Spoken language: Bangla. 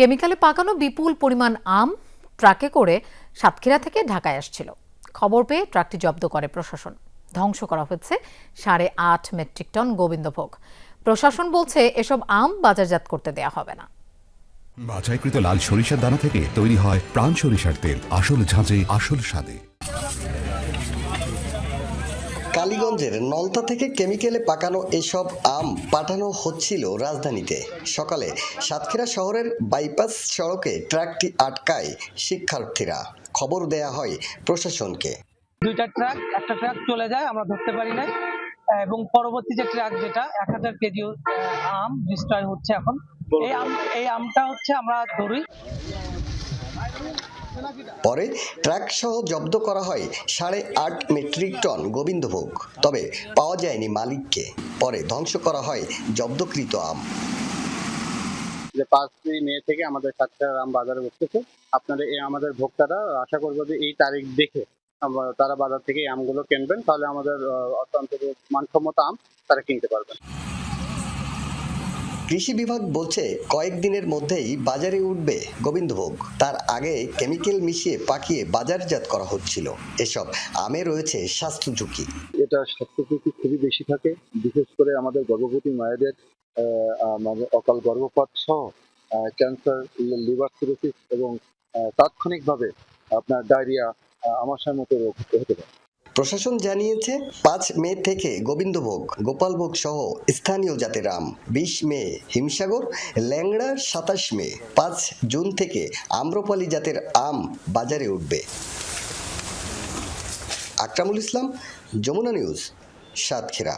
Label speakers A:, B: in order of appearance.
A: কেমিক্যালে পাকানো বিপুল পরিমাণ আম ট্রাকে করে সাতক্ষীরা থেকে ঢাকায় আসছিল। খবর পেয়ে ট্রাকটি জব্দ করে প্রশাসন। ধ্বংস করা হয়েছে সাড়ে আট মেট্রিক টন গোবিন্দভোগ। প্রশাসন বলছে এসব আম বাজারজাত করতে দেয়া হবে না।
B: বাছাইকৃত লাল সরিষার দানা থেকে তৈরি হয় প্রাণ সরিষার তেল। আসল ঝাঁঝে, আসল স্বাদে।
C: কালীগঞ্জের নলতা থেকে কেমিক্যালে পাকানো এসব আম পাঠানো হচ্ছিল রাজধানীতে। সকালে সাতক্ষীরা শহরের বাইপাস সড়কে ট্রাকটি আটকায় শিক্ষার্থীরা। খবর দেয়া হয় প্রশাসনকে।
D: দুইটা ট্রাক, একটা ট্রাক চলে যায়, আমরা ধরতে পারি নাই। এবং পরবর্তী যে ট্রাক যেটা, এক হাজার কেজি আম ডিস্ট্রয় হচ্ছে এখন। এই আম, এই আমটা হচ্ছে আমরা ধরি।
C: পরে ট্রাক সহ জব্দ করা হয় সাড়ে আট মেট্রিক টন গোবিন্দভোগ। তবে পাওয়া যায়নি মালিককে। পরে ধ্বংস করা হয় জব্দকৃত আম।
E: যে পাঁচই মে থেকে আমাদের সাতক্ষীরা রাম বাজারে বসতেছে আপনাদের এই আমাদের ভোক্তারা আশা করব যে এই তারিখ দেখে তারা বাজার থেকে আমগুলো কিনবেন। তাহলে আমাদের অত্যন্ত মানসম্মত আম তারা কিনতে পারবেন।
C: কৃষি বিভাগ বলছে, কয়েকদিনের মধ্যেই বাজারে উঠবে গোবিন্দভোগ। তার আগে কেমিক্যাল মিশিয়ে পাকিয়ে বাজারজাত করা হচ্ছিল। এসব আমে রয়েছে স্বাস্থ্য ঝুঁকি।
E: এটা স্বাস্থ্য ঝুঁকি খুবই বেশি থাকে, বিশেষ করে আমাদের গর্ভবতী মায়েদের মানে অকাল গর্ভপাত সহ ক্যান্সার, লিভার সিরোসিস এবং তাৎক্ষণিকভাবে আপনার ডায়রিয়া আমাশার মতো রোগ হতে পারে।
C: প্রশাসন জানিয়েছে, পাঁচ মে থেকে গোবিন্দভোগ, গোপালভোগ সহ স্থানীয় জাতের আম বিশ মে হিমসাগর, ল্যাংড়া সাতাশ মে, পাঁচ জুন থেকে আম্রপালি জাতের আম বাজারে উঠবে। আকরামুল ইসলাম, যমুনা নিউজ, সাতক্ষীরা।